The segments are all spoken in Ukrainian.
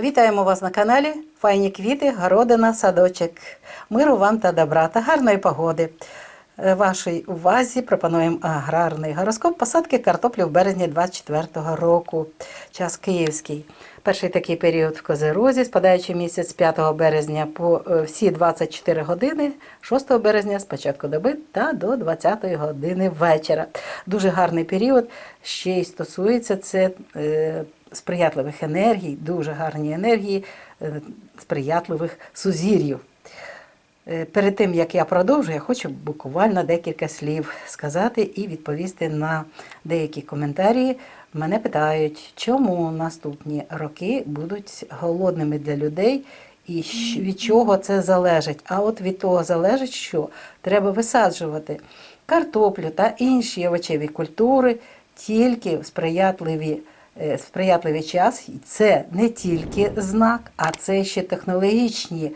Вітаємо вас на каналі Файні квіти, городина, садочок. Миру вам та добра та гарної погоди. Е, Вашій увазі пропонуємо аграрний гороскоп посадки картоплі в березні 24-го року. Час київський. Перший такий період в Козерозі, спадаючи місяць з 5 березня по е, всі 24 години, 6 березня з початку доби та до 20 години вечора. Дуже гарний період. Ще й стосується це е, сприятливих енергій, дуже гарні енергії, е, сприятливих сузір'їв. Е, Перед тим як я продовжу, я хочу буквально декілька слів сказати і відповісти на деякі коментарі. Мене питають, чому наступні роки будуть голодними для людей і від чого це залежить. А от від того залежить, що треба висаджувати картоплю та інші овочеві культури тільки в сприятливі сприятливий час. Це не тільки знак, а це ще технологічні е,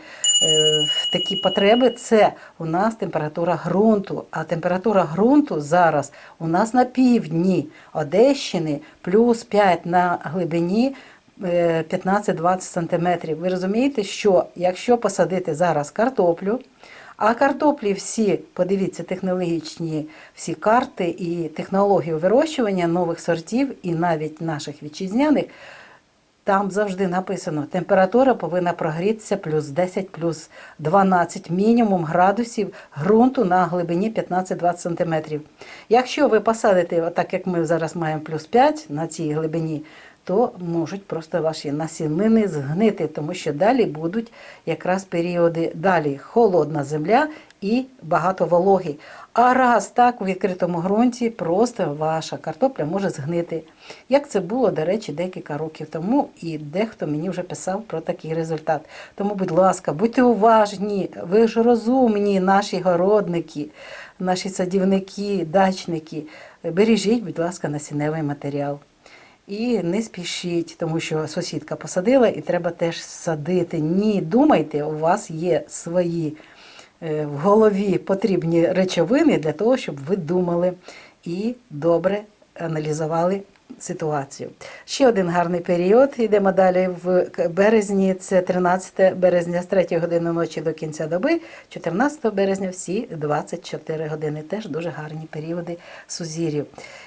такі потреби. Це у нас температура ґрунту. А температура ґрунту зараз у нас на півдні Одещини плюс 5 на глибині. е, 15-20 сантиметрів. Ви розумієте, що якщо посадити зараз картоплю, а картоплі всі, подивіться, технологічні всі карти і технологію вирощування нових сортів, і навіть наших вітчизняних, там завжди написано, температура повинна прогрітися плюс 10, плюс 12 мінімум градусів ґрунту на глибині 15-20 сантиметрів. Якщо ви посадите, отак як ми зараз маємо плюс 5 на цій глибині, то можуть просто ваші насінини згнити, тому що далі будуть якраз періоди далі холодна земля і багато вологи. А раз так у відкритому ґрунті просто ваша картопля може згнити. Як це було, до речі, декілька років тому, і дехто мені вже писав про такий результат. Тому, будь ласка, будьте уважні, ви ж розумні, наші городники, наші садівники, дачники. Бережіть, будь ласка, насінневий матеріал. І не спішіть, тому що сусідка посадила і треба теж садити. Ні, думайте, у вас є свої е, в голові потрібні речовини для того, щоб ви думали і добре аналізували ситуацію. Ще один гарний період. Йдемо далі в березні. Це 13 березня з 3 години ночі до кінця доби, 14 березня всі 24 години. Теж дуже гарні періоди сузір'їв.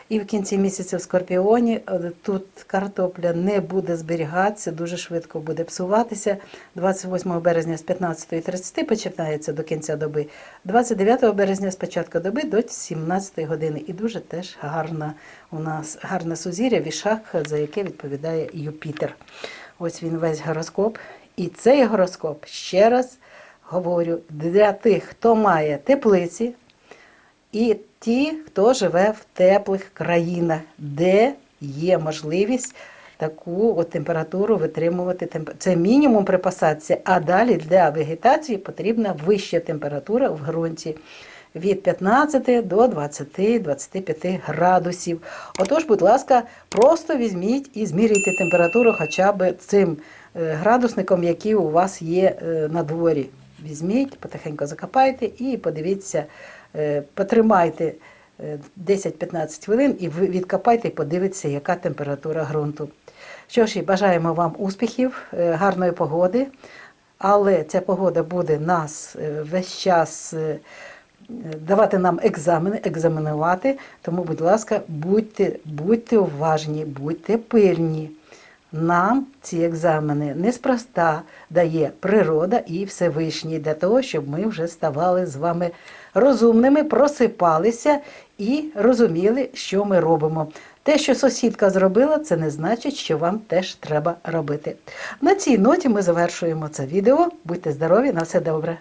І в кінці місяця в Скорпіоні е, тут картопля не буде зберігатися, дуже швидко буде псуватися. 28 березня з 15.30 починається до кінця доби, 29 березня з початку доби до 17 години. І дуже теж гарна у нас гарне сузір'я, вішак, за яке відповідає Юпітер. Ось він весь гороскоп. І цей гороскоп, ще раз говорю, для тих, хто має теплиці, і ті, хто живе в теплих країнах, де є можливість таку от температуру витримувати. Це мінімум при посадці, а далі для вегетації потрібна вища температура в ґрунті. Від 15 до 20-25 градусів. Отож, будь ласка, просто візьміть і зміряйте температуру хоча б цим е, градусником, який у вас є е, на дворі. Візьміть, потихеньку закопайте і подивіться, е, потримайте е, 10-15 хвилин і відкопайте і подивіться, яка температура ґрунту. Що ж, бажаємо вам успіхів, гарної погоди, але ця погода буде нас весь час давати нам екзамени, екзаменувати. Тому, будь ласка, будьте, будьте уважні, будьте пильні. Нам ці екзамени неспроста дає природа і Всевишній для того, щоб ми вже ставали з вами розумними, просипалися і розуміли, що ми робимо. Те, що сусідка зробила, це не значить, що вам теж треба робити. На цій ноті ми завершуємо це відео. Будьте здорові, на все добре.